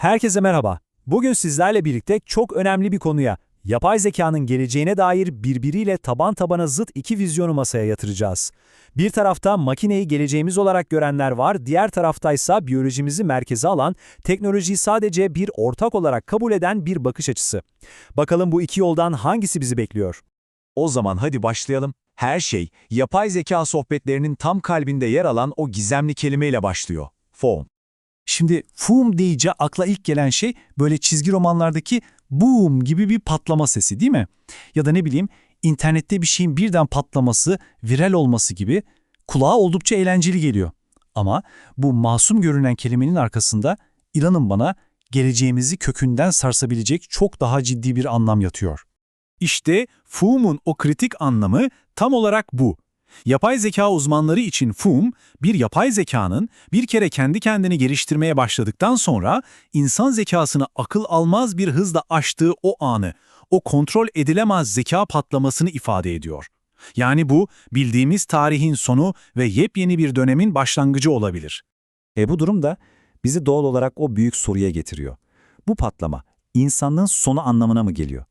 Herkese merhaba. Bugün sizlerle birlikte çok önemli bir konuya, yapay zekanın geleceğine dair birbiriyle taban tabana zıt iki vizyonu masaya yatıracağız. Bir tarafta makineyi geleceğimiz olarak görenler var, diğer taraftaysa biyolojimizi merkeze alan, teknolojiyi sadece bir ortak olarak kabul eden bir bakış açısı. Bakalım bu iki yoldan hangisi bizi bekliyor? O zaman hadi başlayalım. Her şey, yapay zeka sohbetlerinin tam kalbinde yer alan o gizemli kelimeyle başlıyor. Form. Şimdi boom deyince akla ilk gelen şey böyle çizgi romanlardaki boom gibi bir patlama sesi değil mi? Ya da ne bileyim internette bir şeyin birden patlaması, viral olması gibi kulağa oldukça eğlenceli geliyor. Ama bu masum görünen kelimenin arkasında inanın bana geleceğimizi kökünden sarsabilecek çok daha ciddi bir anlam yatıyor. İşte FUM'un o kritik anlamı tam olarak bu. Yapay zeka uzmanları için FUM, bir yapay zekanın bir kere kendi kendini geliştirmeye başladıktan sonra insan zekasını akıl almaz bir hızla aştığı o anı, o kontrol edilemez zeka patlamasını ifade ediyor. Yani bu bildiğimiz tarihin sonu ve yepyeni bir dönemin başlangıcı olabilir. E bu durum da bizi doğal olarak o büyük soruya getiriyor. Bu patlama insanlığın sonu anlamına mı geliyor?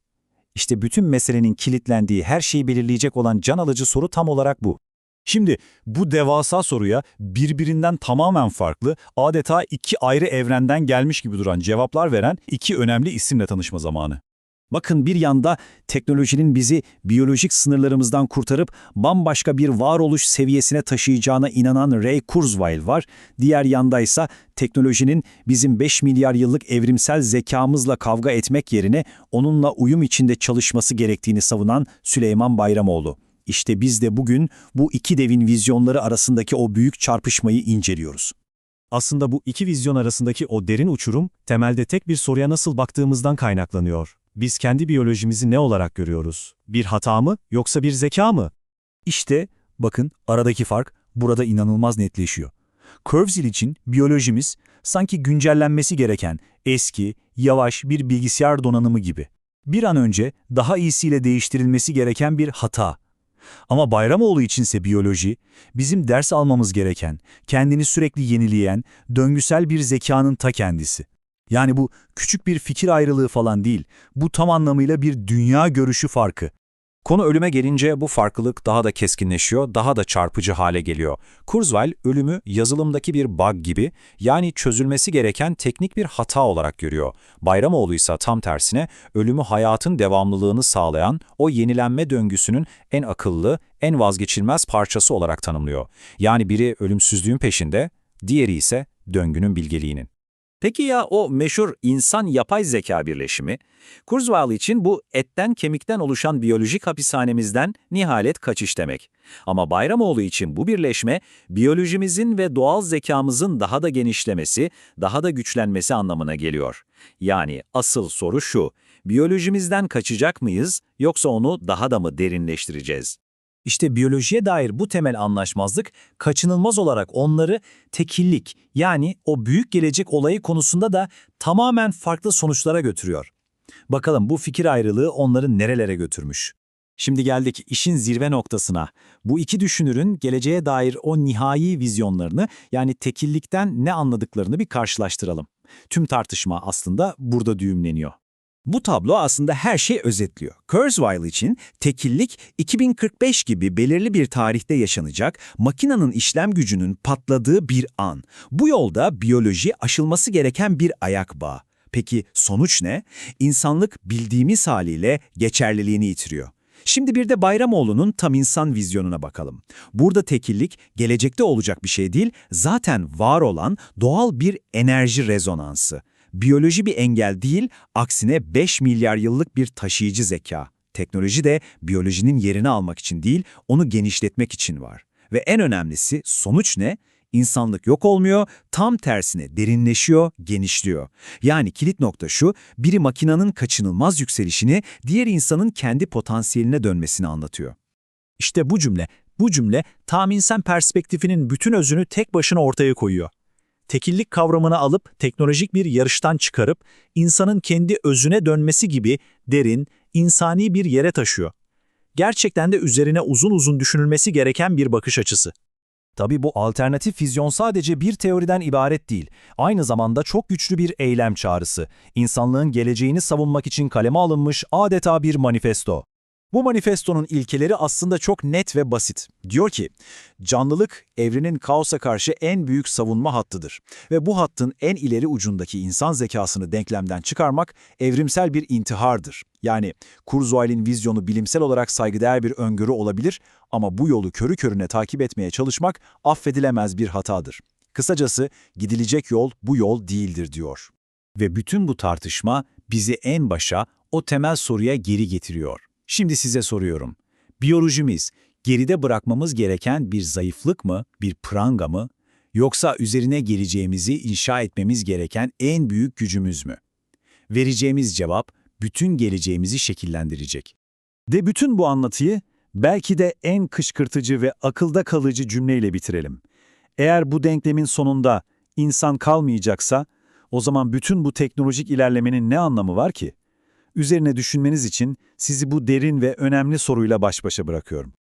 İşte bütün meselenin kilitlendiği her şeyi belirleyecek olan can alıcı soru tam olarak bu. Şimdi bu devasa soruya birbirinden tamamen farklı, adeta iki ayrı evrenden gelmiş gibi duran cevaplar veren iki önemli isimle tanışma zamanı. Bakın bir yanda teknolojinin bizi biyolojik sınırlarımızdan kurtarıp bambaşka bir varoluş seviyesine taşıyacağına inanan Ray Kurzweil var. Diğer yandaysa teknolojinin bizim 5 milyar yıllık evrimsel zekamızla kavga etmek yerine onunla uyum içinde çalışması gerektiğini savunan Süleyman Bayramoğlu. İşte biz de bugün bu iki devin vizyonları arasındaki o büyük çarpışmayı inceliyoruz. Aslında bu iki vizyon arasındaki o derin uçurum, temelde tek bir soruya nasıl baktığımızdan kaynaklanıyor. Biz kendi biyolojimizi ne olarak görüyoruz? Bir hata mı yoksa bir zeka mı? İşte bakın aradaki fark burada inanılmaz netleşiyor. Kurzweil için biyolojimiz sanki güncellenmesi gereken eski, yavaş bir bilgisayar donanımı gibi. Bir an önce daha iyisiyle değiştirilmesi gereken bir hata. Ama Bayramoğlu içinse biyoloji, bizim ders almamız gereken, kendini sürekli yenileyen, döngüsel bir zekanın ta kendisi. Yani bu küçük bir fikir ayrılığı falan değil, bu tam anlamıyla bir dünya görüşü farkı. Konu ölüme gelince bu farklılık daha da keskinleşiyor, daha da çarpıcı hale geliyor. Kurzweil ölümü yazılımdaki bir bug gibi, yani çözülmesi gereken teknik bir hata olarak görüyor. Bayramoğlu ise tam tersine ölümü hayatın devamlılığını sağlayan o yenilenme döngüsünün en akıllı, en vazgeçilmez parçası olarak tanımlıyor. Yani biri ölümsüzlüğün peşinde, diğeri ise döngünün bilgeliğinin. Peki ya o meşhur insan-yapay zeka birleşimi? Kurzweil için bu etten kemikten oluşan biyolojik hapishanemizden nihalet kaçış demek. Ama Bayramoğlu için bu birleşme, biyolojimizin ve doğal zekamızın daha da genişlemesi, daha da güçlenmesi anlamına geliyor. Yani asıl soru şu, biyolojimizden kaçacak mıyız yoksa onu daha da mı derinleştireceğiz? İşte biyolojiye dair bu temel anlaşmazlık kaçınılmaz olarak onları tekillik yani o büyük gelecek olayı konusunda da tamamen farklı sonuçlara götürüyor. Bakalım bu fikir ayrılığı onları nerelere götürmüş? Şimdi geldik işin zirve noktasına. Bu iki düşünürün geleceğe dair o nihai vizyonlarını yani tekillikten ne anladıklarını bir karşılaştıralım. Tüm tartışma aslında burada düğümleniyor. Bu tablo aslında her şeyi özetliyor. Kurzweil için tekillik 2045 gibi belirli bir tarihte yaşanacak makinenin işlem gücünün patladığı bir an. Bu yolda biyoloji aşılması gereken bir ayak bağı. Peki sonuç ne? İnsanlık bildiğimiz haliyle geçerliliğini yitiriyor. Şimdi bir de Bayramoğlu'nun tam insan vizyonuna bakalım. Burada tekillik gelecekte olacak bir şey değil, zaten var olan doğal bir enerji rezonansı. Biyoloji bir engel değil, aksine 5 milyar yıllık bir taşıyıcı zeka. Teknoloji de biyolojinin yerini almak için değil, onu genişletmek için var. Ve en önemlisi sonuç ne? İnsanlık yok olmuyor, tam tersine derinleşiyor, genişliyor. Yani kilit nokta şu, biri makinanın kaçınılmaz yükselişini, diğer insanın kendi potansiyeline dönmesini anlatıyor. İşte bu cümle, bu cümle tahminsen perspektifinin bütün özünü tek başına ortaya koyuyor. Tekillik kavramını alıp teknolojik bir yarıştan çıkarıp insanın kendi özüne dönmesi gibi derin, insani bir yere taşıyor. Gerçekten de üzerine uzun uzun düşünülmesi gereken bir bakış açısı. Tabii bu alternatif vizyon sadece bir teoriden ibaret değil. Aynı zamanda çok güçlü bir eylem çağrısı. İnsanlığın geleceğini savunmak için kaleme alınmış adeta bir manifesto. Bu manifestonun ilkeleri aslında çok net ve basit. Diyor ki, canlılık evrenin kaosa karşı en büyük savunma hattıdır. Ve bu hattın en ileri ucundaki insan zekasını denklemden çıkarmak evrimsel bir intihardır. Yani Kurzweil'in vizyonu bilimsel olarak saygıdeğer bir öngörü olabilir ama bu yolu körü körüne takip etmeye çalışmak affedilemez bir hatadır. Kısacası gidilecek yol bu yol değildir diyor. Ve bütün bu tartışma bizi en başa o temel soruya geri getiriyor. Şimdi size soruyorum. Biyolojimiz geride bırakmamız gereken bir zayıflık mı, bir pranga mı, yoksa üzerine geleceğimizi inşa etmemiz gereken en büyük gücümüz mü? Vereceğimiz cevap bütün geleceğimizi şekillendirecek. De bütün bu anlatıyı belki de en kışkırtıcı ve akılda kalıcı cümleyle bitirelim. Eğer bu denklemin sonunda insan kalmayacaksa, o zaman bütün bu teknolojik ilerlemenin ne anlamı var ki? Üzerine düşünmeniz için sizi bu derin ve önemli soruyla baş başa bırakıyorum.